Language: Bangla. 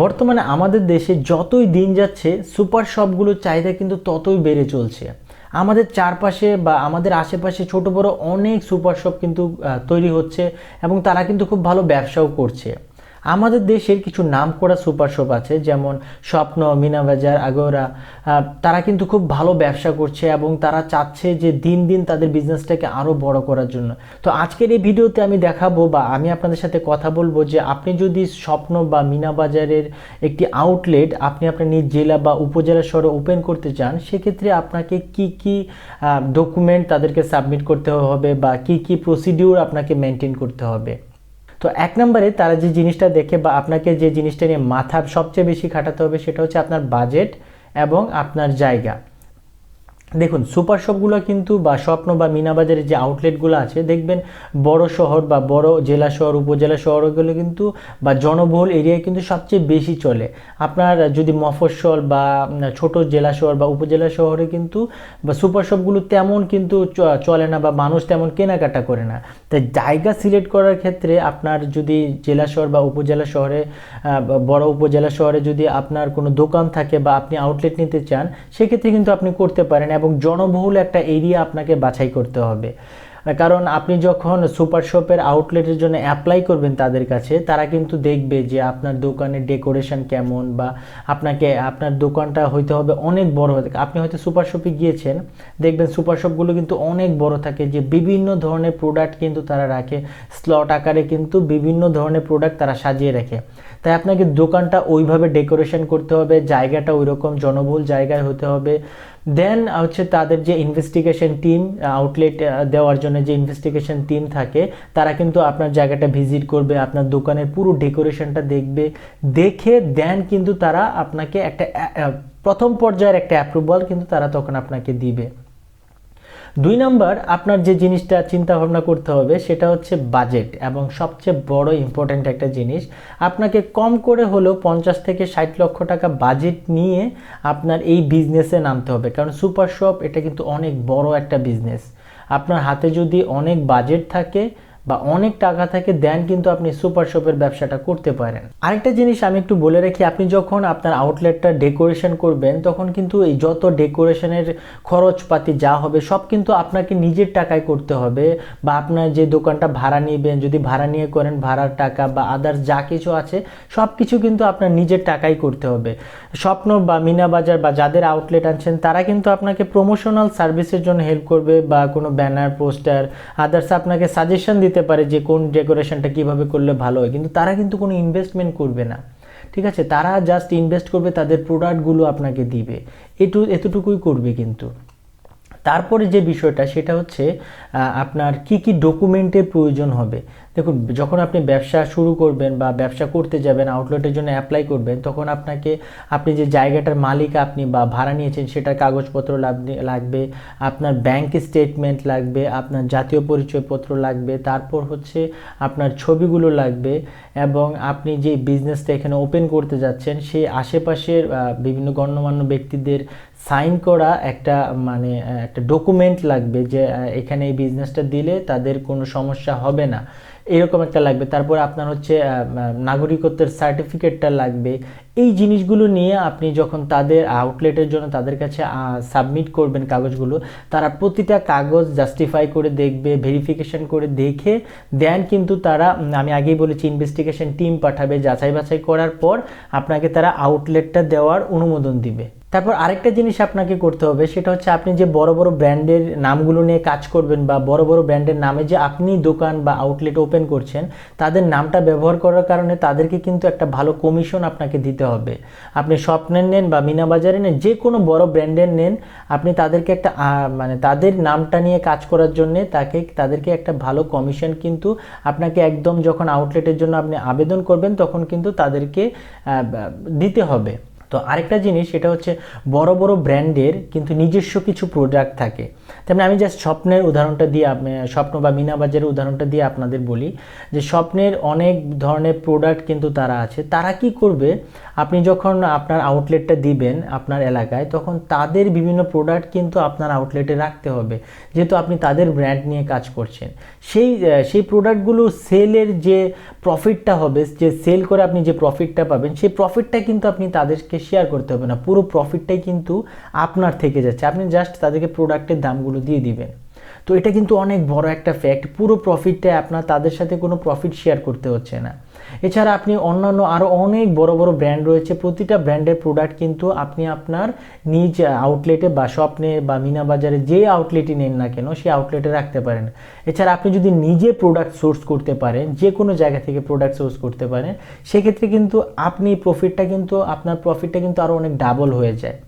বর্তমানে আমাদের দেশে যতই দিন যাচ্ছে, সুপার শপগুলোর চাহিদা কিন্তু ততই বেড়ে চলছে। আমাদের চারপাশে বা আমাদের আশেপাশে ছোট বড় অনেক সুপার শপ কিন্তু তৈরি হচ্ছে এবং তারা কিন্তু খুব ভালো ব্যবসাও করছে। আমাদের দেশের কিছু নামকরা সুপার শপ আছে, যেমন স্বপ্ন মিনাবাজার আগোরা তারা কিন্তু খুব ভালো ব্যবসা করছে এবং তারা চাচ্ছে যে দিন দিন তাদের বিজনেসটাকে আরও বড় করার জন্য। তো আজকের এই ভিডিওতে আমি দেখাবো বা আমি আপনাদের সাথে কথা বলব যে আপনি যদি স্বপ্ন বা মিনাবাজারের একটি আউটলেট আপনি আপনার নিজ জেলা বা উপজেলা শহরে ওপেন করতে চান, সেক্ষেত্রে আপনাকে কি কি ডকুমেন্ট তাদেরকে সাবমিট করতে হবে বা কি কি প্রসিডিউর আপনাকে মেনটেন করতে হবে। তো এক নম্বরে তারা যে জিনিসটা দেখে বা আপনাকে যে জিনিসটা নিয়ে মাথা সবচেয়ে বেশি খাটাতে হবে সেটা হচ্ছে আপনার বাজেট এবং আপনার জায়গা। দেখুন, সুপার শপগুলো কিন্তু বা স্বপ্ন বা মিনাবাজারের যে আউটলেটগুলো আছে, দেখবেন বড় শহর বা বড় জেলা শহর, উপজেলা শহরগুলো কিন্তু বা জনবহুল এরিয়ায় কিন্তু সবচেয়ে বেশি চলে। আপনার যদি মফস্বল বা ছোট জেলা শহর বা উপজেলা শহরে কিন্তু বা সুপার শপগুলো তেমন কিন্তু চলে না বা মানুষ তেমন কেনাকাটা করে না। তাই জায়গা সিলেক্ট করার ক্ষেত্রে আপনার যদি জেলা শহর বা উপজেলা শহরে বড় উপজেলা শহরে যদি আপনার কোনো দোকান থাকে বা আপনি আউটলেট নিতে চান, সেক্ষেত্রে কিন্তু আপনি করতে পারেন। এবং জনবহুল একটা এরিয়া আপনাকে বাছাই করতে হবে। কারণ আপনি যখন সুপার শপের আউটলেটের জন্য অ্যাপ্লাই করবেন তাদের কাছে, তারা কিন্তু দেখবে যে আপনার দোকানের ডেকোরেশন কেমন বা আপনাকে, আপনার দোকানটা হইতে হবে অনেক বড়। হতে আপনি হয়তো সুপার শপে গিয়েছেন, দেখবেন সুপার শপগুলো কিন্তু অনেক বড় থাকে যে বিভিন্ন ধরনের প্রোডাক্ট কিন্তু তারা রাখে। স্লট আকারে কিন্তু বিভিন্ন ধরনের প্রোডাক্ট তারা সাজিয়ে রাখে। তাই আপনাকে দোকানটা ওইভাবে ডেকোরেশন করতে হবে, জায়গাটা ওই রকম জনবহুল জায়গায় হতে হবে। দেন হচ্ছে তাদের যে ইনভেস্টিগেশন টিম আউটলেট দেওয়ার জন্য যে ইনভেস্টিগেশন টিম থাকে, তারা কিন্তু আপনার জায়গাটা ভিজিট করবে, আপনার দোকানের পুরো ডেকোরেশনটা দেখবে। দেখে দেন কিন্তু তারা আপনাকে একটা প্রথম পর্যায়ের একটা অ্যাপ্রুভাল কিন্তু তারা তখন আপনাকে দিবে। দুই নাম্বার, আপনার যে জিনিসটা চিন্তা ভাবনা করতে হবে সেটা হচ্ছে বাজেট এবং সবচেয়ে বড় ইম্পর্ট্যান্ট একটা জিনিস, আপনাকে কম করে হলেও পঞ্চাশ থেকে ষাট লক্ষ টাকা বাজেট নিয়ে আপনার এই বিজনেসে নামতে হবে। কারণ সুপার শপ এটা কিন্তু অনেক বড় একটা বিজনেস আপনার হাতে যদি অনেক বাজেট থাকে বা অনেক টাকা থাকে দেন কিন্তু আপনি সুপার শপের ব্যবসাটা করতে পারেন। আরেকটা জিনিস আমি একটু বলে রাখি, আপনি যখন আপনার আউটলেটটা ডেকোরেশন করবেন, তখন কিন্তু এই যত ডেকোরেশনের খরচপাতি যা হবে, সব কিন্তু আপনাকে নিজের টাকায় করতে হবে। বা আপনার যে দোকানটা ভাড়া নেবেন, যদি ভাড়া নিয়ে করেন, ভাড়ার টাকা বা আদার্স যা কিছু আছে, সব কিছু কিন্তু আপনার নিজের টাকাই করতে হবে। স্বপ্ন বা মিনা বাজার বা যাদের আউটলেট আনছেন, তারা কিন্তু আপনাকে প্রমোশনাল সার্ভিসের জন্য হেল্প করবে বা কোনো ব্যানার পোস্টার আদার্স আপনাকে সাজেশন দিতে পারে যে কোন ডেকোরেশনটা কীভাবে করলে ভালো হয়। কিন্তু তারা কিন্তু কোনো ইনভেস্টমেন্ট করবে না। ঠিক আছে? তারা জাস্ট ইনভেস্ট করবে, তাদের প্রোডাক্টগুলো আপনাকে দিবে। এটু, এতটুকুই করবে কিন্তু। তারপরে যে বিষয়টা, সেটা হচ্ছে আপনার কি কি ডকুমেন্টের প্রয়োজন হবে? দেখুন, যখন আপনি ব্যবসা শুরু করবেন বা ব্যবসা করতে যাবেন আউটলেটের জন্য অ্যাপ্লাই করবেন, তখন আপনাকে, আপনি যে জায়গাটার মালিক আপনি বা ভাড়া নিয়েছেন, সেটার কাগজপত্র লাগ- লাগবে, আপনার ব্যাংক স্টেটমেন্ট লাগবে, আপনার জাতীয় পরিচয়পত্র লাগবে, তারপর হচ্ছে আপনার ছবিগুলো লাগবে, এবং আপনি যে বিজনেসটা এখানে ওপেন করতে যাচ্ছেন, সেই আশেপাশের বিভিন্ন গণ্যমান্য ব্যক্তিদের সাইন করা একটা মানে একটা ডকুমেন্ট লাগবে যে এখানে এই বিজনেসটা দিলে তাদের কোনো সমস্যা হবে না। এরকম একটা লাগবে। তারপর আপনার হচ্ছে নাগরিকত্বের সার্টিফিকেটটা লাগবে। এই জিনিসগুলো নিয়ে আপনি যখন তাদের আউটলেটের জন্য তাদের কাছে সাবমিট করবেন কাগজগুলো, তারা প্রতিটা কাগজ জাস্টিফাই করে দেখবে ভেরিফিকেশন করে দেখে দেন কিন্তু তারা আমি আগেই বলেছি ইনভেস্টিগেশন টিম পাঠাবে। যাচাই বাছাই করার পর আপনাকে তারা আউটলেটটা দেওয়ার অনুমোদন দিবে। তারপর আরেকটা জিনিস আপনাকে করতে হবে, সেটা হচ্ছে আপনি যে বড় বড় ব্র্যান্ডের নামগুলো নিয়ে কাজ করবেন বা বড় বড় ব্র্যান্ডের নামে যে আপনি দোকান বা আউটলেট ওপেন করছেন, তাদের নামটা ব্যবহার করার কারণে তাদেরকে কিন্তু একটা ভালো কমিশন আপনাকে দিতে হবে। আপনি স্বপ্নের নেন বা মিনা বাজারে নেন, যে কোনো বড় ব্র্যান্ডের নেন, আপনি তাদেরকে একটা মানে তাদের নামটা নিয়ে কাজ করার জন্যে তাকে, তাদেরকে একটা ভালো কমিশন কিন্তু আপনাকে একদম যখন আউটলেটের জন্য আপনি আবেদন করবেন, তখন কিন্তু তাদেরকে দিতে হবে। তো আরেকটা জিনিস, সেটা হচ্ছে বড় বড় ব্র্যান্ডের কিন্তু নিজস্ব কিছু প্রোডাক্ট থাকে। তেমনি আমি জাস্ট স্বপ্নের উদাহরণটা দিয়ে স্বপ্ন বা মিনা বাজারের উদাহরণটা দিয়ে আপনাদের বলি যে স্বপ্নের অনেক ধরনের প্রোডাক্ট কিন্তু তারা আছে। তারা কি করবে? আপনি যখন আপনার আউটলেটটা দিবেন আপনার এলাকায়, তখন তাদের বিভিন্ন প্রোডাক্ট কিন্তু আপনার আউটলেটে রাখতে হবে। যেহেতু আপনি তাদের ব্র্যান্ড নিয়ে কাজ করছেন। সেই সেই প্রোডাক্টগুলো সেলের যে প্রফিটটা হবে, যে সেল করে আপনি যে প্রফিটটা পাবেন, সেই প্রফিটটা কিন্তু আপনি তাদেরকে শেয়ার করতে হবে না। পুরো প্রফিটটাই কিন্তু আপনার থেকে যাচ্ছে। আপনি জাস্ট তাদেরকে প্রোডাক্টের দামগুলো দিয়ে দিবেন। তো এটা কিন্তু অনেক বড় একটা ফ্যাক্ট পুরো প্রফিটটাই আপনার তাদের সাথে কোনো প্রফিট শেয়ার করতে হচ্ছে না। এছাড়া আপনি অন্যান্য আরও অনেক বড় বড় ব্র্যান্ড রয়েছে। প্রতিটা ব্র্যান্ডের প্রোডাক্ট কিন্তু আপনি আপনার নিজ আউটলেটে বা স্বপ্নে বা মিনা বাজারে যে আউটলেটই নেন না কেন, সেই আউটলেটে রাখতে পারেন। এছাড়া আপনি যদি নিজে প্রোডাক্ট সোর্স করতে পারেন, যে কোনো জায়গা থেকে প্রোডাক্ট সোর্স করতে পারেন, সেক্ষেত্রে কিন্তু আপনি প্রফিটটা কিন্তু, আপনার প্রফিটটা কিন্তু আরও অনেক ডাবল হয়ে যায়।